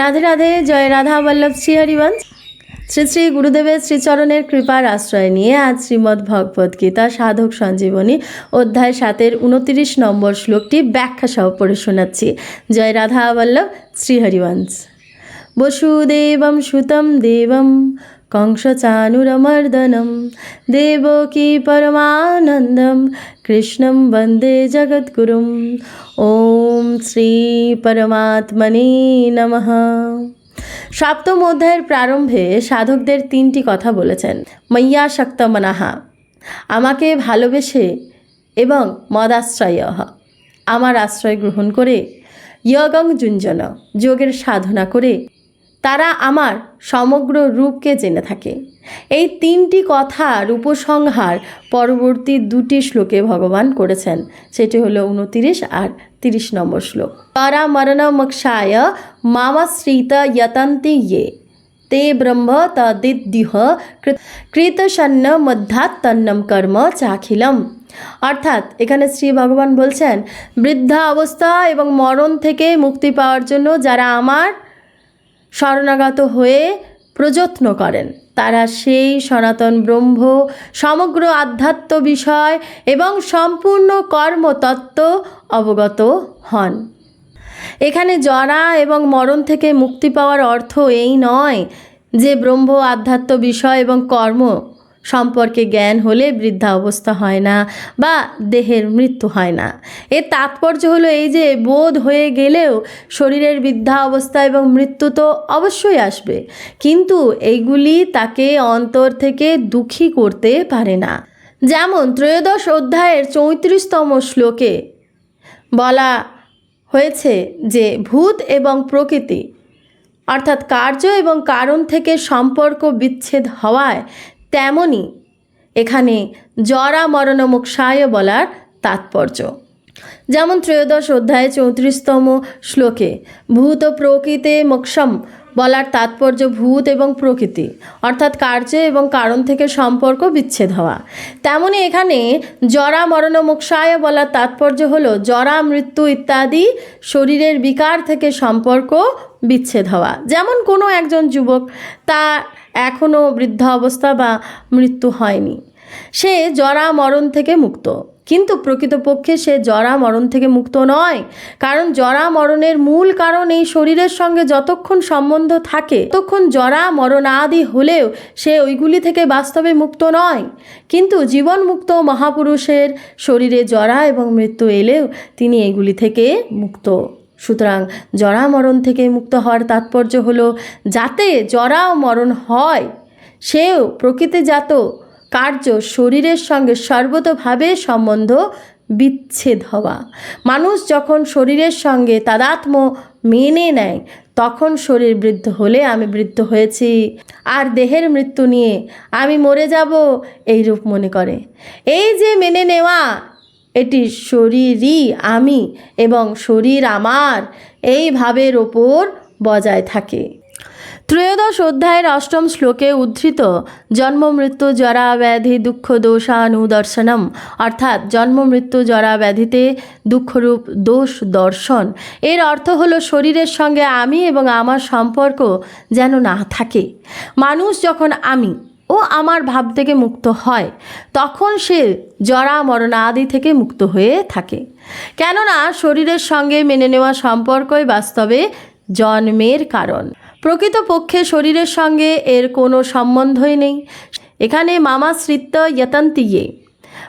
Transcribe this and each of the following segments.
রাধে রাধে, জয় রাধা বল্লভ শ্রী হরিবংশ শ্রী শ্রী গুরুদেবের শ্রীচরণের কৃপার আশ্রয় নিয়ে আজ শ্রীমদ্ ভগবদ গীতা সাধক সঞ্জীবনী অধ্যায় সাতের উনতিরিশ নম্বর শ্লোকটি ব্যাখ্যা সহ পড়ে শোনাচ্ছি। জয় রাধা বল্লভ শ্রী হরিবংশ বসুদেবম সুতম দেবম দেবকী পরমানন্দম কৃষ্ণম বন্দে জগদ্গুরুম ওম শ্রী পরমাত্মনে নমঃ সপ্তম অধ্যায়ের প্রারম্ভে সাধকদের তিনটি কথা বলেছেন। মయ్য়া শক্তমনাহা আমাকে ভালোবেসে এবং মদাশ্রয় আমার আশ্রয় গ্রহণ করে। ইয়গং যুঞ্জন যোগের সাধনা করে। তারা আমার সমগ্র রূপকে জেনে থাকে। এই তিনটি কথার উপসংহার পরবর্তী দুটি শ্লোকে ভগবান করেছেন। সেটি হলো উনতিরিশ আর তিরিশ নম্বর শ্লোক। তারা মরণমক্ষায় মামাশ্রিত যতন্তি ইয়ে। তে ব্রহ্ম তদিদ্যুহ কৃতসন্ন মধ্যাত্তন্নম কর্ম চাখিলম। অর্থাৎ এখানে শ্রী ভগবান বলছেন বৃদ্ধা অবস্থা এবং মরণ থেকে মুক্তি পাওয়ার জন্য যারা আমার শরণাগত হয়ে প্রযত্ন করেন। তারা সেই সনাতন ব্রহ্ম, সমগ্র আধ্যাত্ম বিষয় এবং সম্পূর্ণ কর্মতত্ত্ব অবগত হন। এখানে জরা এবং মরণ থেকে মুক্তি পাওয়ার অর্থ এই নয় যে ব্রহ্ম আধ্যাত্ম বিষয় এবং কর্ম সম্পর্কে জ্ঞান হলে বৃদ্ধা অবস্থা হয় না বা দেহের মৃত্যু হয় না। এর তাৎপর্য হলো এই যে বোধ হয়ে গেলেও শরীরের বৃদ্ধা অবস্থা এবং মৃত্যু তো অবশ্যই আসবে। কিন্তু এইগুলি তাকে অন্তর থেকে দুঃখী করতে পারে না। যেমন ত্রয়োদশ অধ্যায়ের চৌত্রিশতম শ্লোকে বলা হয়েছে যে ভূত এবং প্রকৃতি, অর্থাৎ কার্য এবং কারণ থেকে সম্পর্ক বিচ্ছেদ হওয়ায় তেমনই এখানে জরা মরণ মোক্ষায় বলার তাৎপর্য। যেমন ত্রয়োদশ অধ্যায়ে চৌত্রিশতম শ্লোকে, ভূত প্রকৃতে মোক্ষম বলার তাৎপর্য ভূত এবং প্রকৃতি, অর্থাৎ কার্য এবং কারণ থেকে সম্পর্ক বিচ্ছেদ হওয়া। তেমনি এখানে জরা মরণ মোক্ষায় বলার তাৎপর্য হল জরা, মৃত্যু ইত্যাদি শরীরের বিকার থেকে সম্পর্ক বিচ্ছেদ হওয়া। যেমন কোনো একজন যুবক তা এখনও বৃদ্ধ অবস্থা বা মৃত্যু হয়নি। সে জরা মরণ থেকে মুক্ত। কিন্তু প্রকৃতপক্ষে সে জরা মরণ থেকে মুক্ত নয়। কারণ জরা মরণের মূল কারণ এই শরীরের সঙ্গে যতক্ষণ সম্বন্ধ থাকে, ততক্ষণ জরা মরণ আদি হলেও সে ওইগুলি থেকে বাস্তবে মুক্ত নয়। কিন্তু জীবন মুক্ত মহাপুরুষের শরীরে জরা এবং মৃত্যু এলেও তিনি এগুলি থেকে মুক্ত। সুতরাং জরা মরণ থেকে মুক্ত হওয়ার তাৎপর্য হলো, যাতে জরা মরণ হয়, সেও প্রকৃতিজাত কার্য শরীরের সঙ্গে সর্বতভাবে সম্বন্ধ বিচ্ছেদ হওয়া। মানুষ যখন শরীরের সঙ্গে তাদাত্ম মেনে নেয়, তখন শরীর বৃদ্ধ হলে আমি বৃদ্ধ হয়েছি। আর দেহের মৃত্যু নিয়ে আমি মরে যাব এই রূপ মনে করে। এই যে মেনে নেওয়া, এটি শরীরই আমি এবং শরীর আমার, এই ভাবের ওপর বজায় থাকে। ত্রয়োদশ অধ্যায়ের অষ্টম শ্লোকে উদ্ধৃত, জন্ম মৃত্যু জরা ব্যাধি দুঃখ দোষানুদর্শনম অর্থাৎ জন্ম মৃত্যু জরা ব্যাধিতে দুঃখরূপ দোষ দর্শন। এর অর্থ হলো শরীরের সঙ্গে আমি এবং আমার সম্পর্ক যেন না থাকে। মানুষ যখন আমি ও আমার ভাব থেকে মুক্ত হয়, তখন সে জরা মরণ আদি থেকে মুক্ত হয়ে থাকে। কেননা শরীরের সঙ্গে মেনে নেওয়া সম্পর্কই বাস্তবে জন্মের কারণ। প্রকৃতপক্ষে শরীরের সঙ্গে এর কোনো সম্বন্ধই নেই। এখানে মামা শ্রিত্য ইয়তান্তিয়ে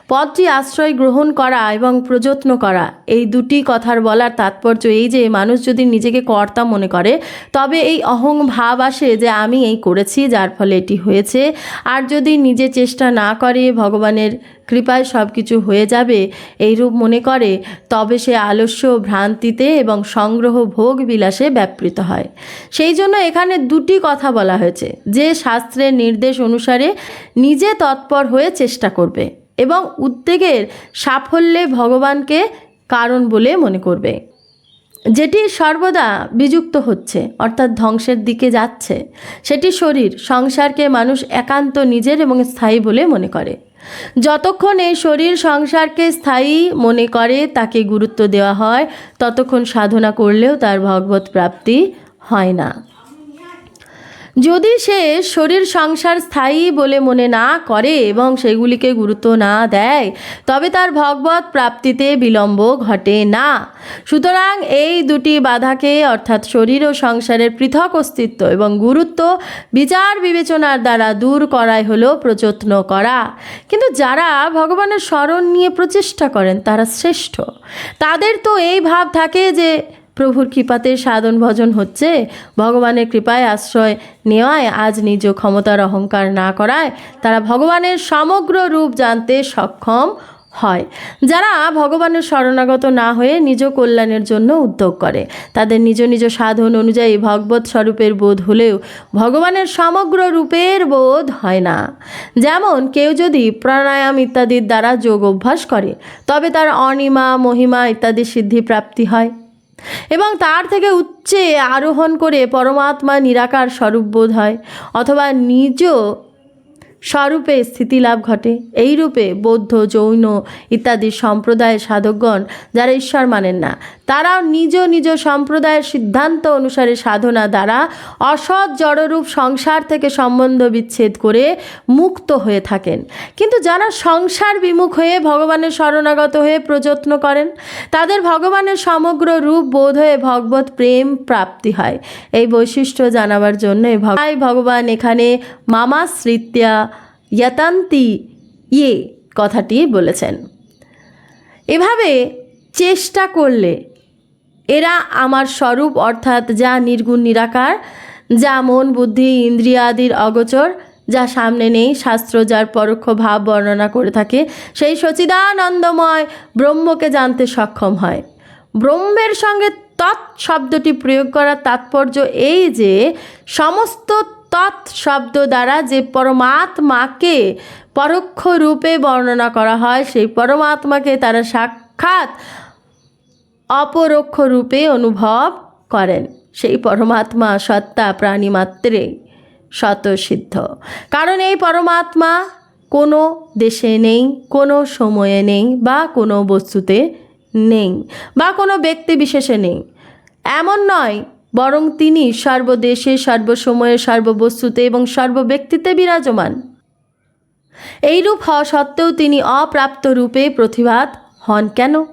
পদটি আশ্রয় গ্রহণ করা এবং প্রযত্ন করা। এই দুটি কথার বলার তাৎপর্য এই যে, মানুষ যদি নিজেকে কর্তা মনে করে, তবে এই অহং ভাব আসে যে, আমি এই করেছি, যার ফলে এটি হয়েছে। আর যদি নিজে চেষ্টা না করে, ভগবানের কৃপায় সব কিছু হয়ে যাবে, এইরূপ মনে করে, তবে সে আলস্য ভ্রান্তিতে এবং সংগ্রহ ভোগ বিলাসে ব্যাপৃত হয়। সেই জন্য এখানে দুটি কথা বলা হয়েছে। যে শাস্ত্রের নির্দেশ অনুসারে নিজে তৎপর হয়ে চেষ্টা করবে। এবং উদ্বেগের সাফল্যে ভগবানকে কারণ বলে মনে করবে। যেটি সর্বদা বিযুক্ত হচ্ছে, অর্থাৎ ধ্বংসের দিকে যাচ্ছে। সেটি শরীর, সংসারকে মানুষ একান্ত নিজের এবং স্থায়ী বলে মনে করে। যতক্ষণ এই শরীর সংসারকে স্থায়ী মনে করে, তাকে গুরুত্ব দেওয়া হয়, ততক্ষণ সাধনা করলেও তার ভগবত প্রাপ্তি হয় না। যদি সে শরীর সংসার স্থায়ী বলে মনে না করে এবং সেগুলিকে গুরুত্ব না দেয়, তবে তার ভগবত প্রাপ্তিতে বিলম্ব ঘটে না। সুতরাং এই দুটি বাধাকে, অর্থাৎ শরীর ও সংসারের পৃথক অস্তিত্ব এবং গুরুত্ব, বিচার বিবেচনার দ্বারা দূর করাই হলো প্রযত্ন করা। কিন্তু যারা ভগবানের স্মরণ নিয়ে প্রচেষ্টা করেন, তারা শ্রেষ্ঠ। তাদের তো এই ভাব থাকে যে প্রভুর কৃপাতে সাধন ভজন হচ্ছে। ভগবানের কৃপায় আশ্রয় নেওয়ায় আজ নিজ ক্ষমতার অহংকার না করায় তারা ভগবানের সমগ্র রূপ জানতে সক্ষম হয়। যারা ভগবানের শরণাগত না হয়ে নিজ কল্যাণের জন্য উদ্যোগ করে, তাদের নিজ নিজ সাধন অনুযায়ী ভগবত স্বরূপের বোধ হলেও ভগবানের সমগ্র রূপের বোধ হয় না। যেমন কেউ যদি প্রাণায়াম ইত্যাদির দ্বারা যোগ অভ্যাস করে, তবে তার অনিমা, মহিমা ইত্যাদি সিদ্ধি প্রাপ্তি হয়। এবং তার থেকে উচ্চে আরোহণ করে পরমাত্মা নিরাকার স্বরূপ বোধ হয় অথবা নিজ স্বরূপে স্থিতিলাভ ঘটে। এই রূপে বৌদ্ধ, জৈন ইত্যাদি সম্প্রদায়ের সাধকগণ যারা ঈশ্বর মানেন না, তারাও নিজ নিজ সম্প্রদায়ের সিদ্ধান্ত অনুসারে সাধনা দ্বারা অসৎ, জড়রূপ সংসার থেকে সম্বন্ধ বিচ্ছেদ করে মুক্ত হয়ে থাকেন। কিন্তু যারা সংসার বিমুখ হয়ে ভগবানের শরণাগত হয়ে প্রযত্ন করেন, তাদের ভগবানের সমগ্র রূপ বোধ হয়ে ভগবত প্রেম প্রাপ্তি হয়। এই বৈশিষ্ট্য জানাবার জন্য ভগবান এখানে মামা স্মৃত্যা ইয়াতান্তি ইয়ে কথাটি বলেছেন। এভাবে চেষ্টা করলে এরা আমার স্বরূপ অর্থাৎ যা নির্গুণ নিরাকার, যা মন, বুদ্ধি ইন্দ্রিয়াদির অগোচর, যা সামনে নেই, শাস্ত্র যার পরোক্ষ ভাব বর্ণনা করে থাকে, সেই সচিদানন্দময় ব্রহ্মকে জানতে সক্ষম হয়। ব্রহ্মের সঙ্গে তৎ শব্দটি প্রয়োগ করার তাৎপর্য এই যে, সমস্ত তৎ শব্দ দ্বারা যে পরমাত্মাকে পরোক্ষ রূপে বর্ণনা করা হয়, সেই পরমাত্মাকে তারা সাক্ষাৎ অপরোক্ষ রূপে অনুভব করেন। সেই পরমাত্মা সত্তা প্রাণী মাত্রে স্বতঃসিদ্ধ। কারণ এই পরমাত্মা কোনো দেশে নেই, কোনো সময়ে নেই বা কোনো বস্তুতে নেই বা কোনো ব্যক্তি বিশেষে নেই। এমন নয় বরং তিনি সর্বদেশে, সর্বসময়ে, সর্ববস্তুতে এবং সর্বব্যক্তিতে বিরাজমান। এইরূপ হওয়া সত্ত্বেও তিনি অপ্রাপ্ত রূপে প্রতিভাত হন কেন?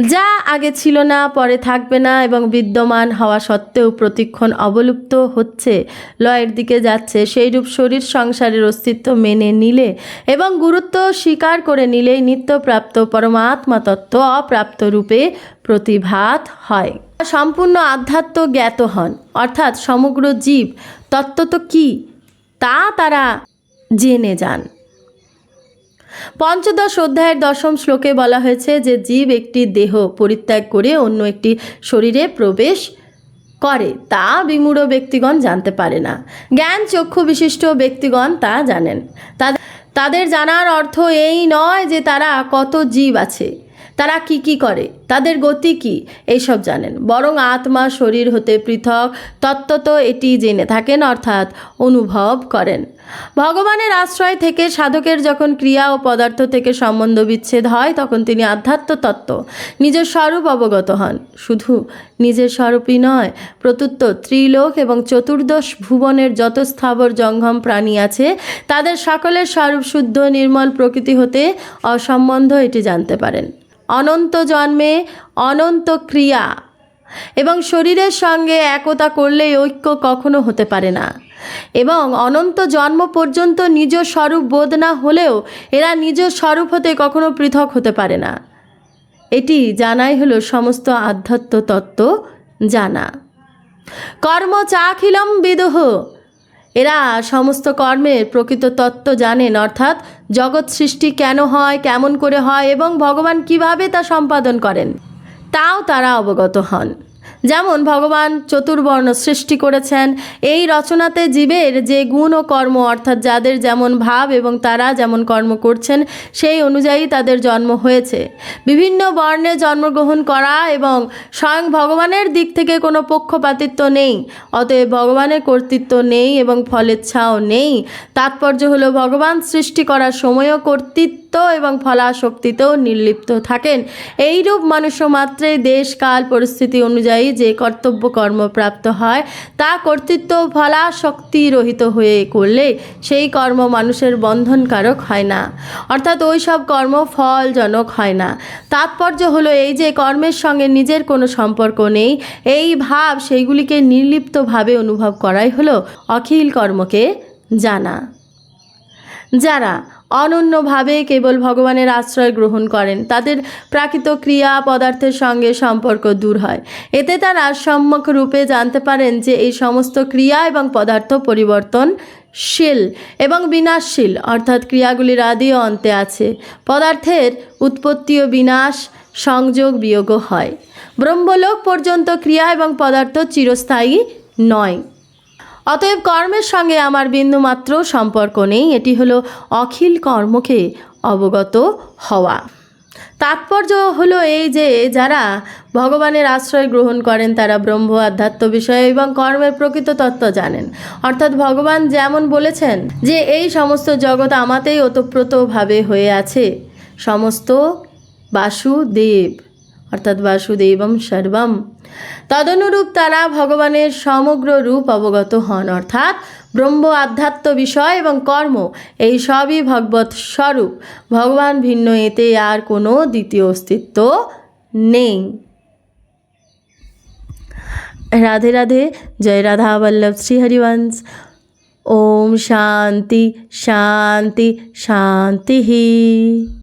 যা আগে ছিল না, পরে থাকবে না এবং বিদ্যমান হওয়া সত্ত্বেও প্রতিক্ষণ অবলুপ্ত হচ্ছে, লয়ের দিকে যাচ্ছে, সেইরূপ শরীর সংসারের অস্তিত্ব মেনে নিলে এবং গুরুত্ব স্বীকার করে নিলেই নিত্যপ্রাপ্ত পরমাত্মা তত্ত্ব অপ্রাপ্ত রূপে প্রতিভাত হয়। সম্পূর্ণ আধ্যাত্ম জ্ঞাত হন। অর্থাৎ সমগ্র জীব তত্ত্ব তো কী তা তারা জেনে যান। পঞ্চদশ অধ্যায়ের দশম শ্লোকে বলা হয়েছে যে, জীব একটি দেহ পরিত্যাগ করে অন্য একটি শরীরে প্রবেশ করে। তা বিমূঢ় ব্যক্তিগণ জানতে পারে না। জ্ঞান চক্ষু বিশিষ্ট ব্যক্তিগণ তা জানেন। তাদের জানার অর্থ এই নয় যে তারা কত জীব আছে। তারা কি কি করে? তাদের গতি কি? এইসব জানেন। বরং আত্মা শরীর হতে পৃথক, তত্ত্বত এটি জেনে থাকেন, অর্থাৎ অনুভব করেন। ভগবানের আশ্রয় থেকে সাধকের যখন ক্রিয়া ও পদার্থ থেকে সম্বন্ধ বিচ্ছেদ হয়, তখন তিনি আধ্যাত্ম তত্ত্ব, নিজের স্বরূপ অবগত হন। শুধু নিজের স্বরূপই নয় প্রত্যুত্ত ত্রিলোক এবং চতুর্দশ ভুবনের যত স্থাবর জঙ্গম প্রাণী আছে, তাদের সকলের স্বরূপ শুদ্ধ, নির্মল প্রকৃতি হতে অসম্বন্ধ এটি জানতে পারেন। অনন্ত জন্মে অনন্ত ক্রিয়া। এবং শরীরের সঙ্গে একতা করলে ঐক্য কখনো হতে পারে না। এবং অনন্ত জন্ম পর্যন্ত নিজ স্বরূপ বোধ না হলেও এরা নিজ স্বরূপ হতে কখনো পৃথক হতে পারে না। এটি জানাই হলো সমস্ত আধ্যাত্ম তত্ত্ব জানা। কর্ম চাখিলম বিদহ এরা সমস্ত কর্মের প্রকৃত তত্ত্ব জানেন, অর্থাৎ জগৎ সৃষ্টি কেন হয়, কেমন করে হয় এবং ভগবান কীভাবে তা সম্পাদন করেন, তাও তারা অবগত হন। যেমন ভগবান চতুর্বর্ণ সৃষ্টি করেছেন, এই রচনাতে জীবের যে গুণ ও কর্ম, অর্থাৎ যাদের যেমন ভাব এবং তারা যেমন কর্ম করছেন, সেই অনুযায়ী তাদের জন্ম হয়েছে। বিভিন্ন বর্ণে জন্মগ্রহণ করা এবং স্বয়ং ভগবানের দিক থেকে কোনো পক্ষপাতিত্ব নেই, অতএব ভগবানের কর্তৃত্ব নেই এবং ফলেচ্ছাও নেই। তাৎপর্য হলো ভগবান সৃষ্টি করার সময়ও কর্তৃত্ব কর্তৃত্ব এবং ফলাশক্তিতেও নির্লিপ্ত থাকেন। এইরূপ মানুষ্য মাত্রে দেশ কাল পরিস্থিতি অনুযায়ী যে কর্তব্য কর্ম প্রাপ্ত হয়, তা কর্তৃত্ব ফলাশক্তি রহিত হয়ে করলে সেই কর্ম মানুষের বন্ধনকারক হয় না। অর্থাৎ ওই সব কর্ম ফলজনক হয় না। তাৎপর্য হলো এই যে কর্মের সঙ্গে নিজের কোনো সম্পর্ক নেই, এই ভাব সেইগুলিকে নির্লিপ্তভাবে অনুভব করাই হলো অখিল কর্মকে জানা। যারা অনন্যভাবে কেবল ভগবানের আশ্রয় গ্রহণ করেন, তাদের প্রাকৃত ক্রিয়া পদার্থের সঙ্গে সম্পর্ক দূর হয়। এতে তারা সম্যক রূপে জানতে পারেন যে এই সমস্ত ক্রিয়া এবং পদার্থ পরিবর্তনশীল এবং বিনাশশীল, অর্থাৎ ক্রিয়াগুলির আদি ও অন্তে আছে। পদার্থের উৎপত্তি ও বিনাশ সংযোগ বিয়োগও হয়। ব্রহ্মলোক পর্যন্ত ক্রিয়া এবং পদার্থ চিরস্থায়ী নয়। অতএব কর্মের সঙ্গে আমার বিন্দুমাত্র সম্পর্ক নেই। এটি হলো অখিল কর্মকে অবগত হওয়া। তাৎপর্য হলো এই যে, যারা ভগবানের আশ্রয় গ্রহণ করেন, তারা ব্রহ্ম আধ্যাত্ম বিষয় এবং কর্মের প্রকৃত তত্ত্ব জানেন। অর্থাৎ ভগবান যেমন বলেছেন যে, এই সমস্ত জগৎ আমাতেই ওতপ্রোতভাবে হয়ে আছে। সমস্ত বাসুদেব। অর্থাৎ বাসুদেবম সর্বম। তদনুরূপ তারা ভগবানের সমগ্র রূপ অবগত হন, অর্থাৎ ব্রহ্ম আধ্যাত্ম বিষয় এবং কর্ম, এই সবই ভগবত স্বরূপ। ভগবান ভিন্ন, এতে আর কোনো দ্বিতীয় অস্তিত্ব নেই। রাধে রাধে, জয় রাধা বল্লভ শ্রী হরিবংশ। ওম শান্তি শান্তি শান্তি।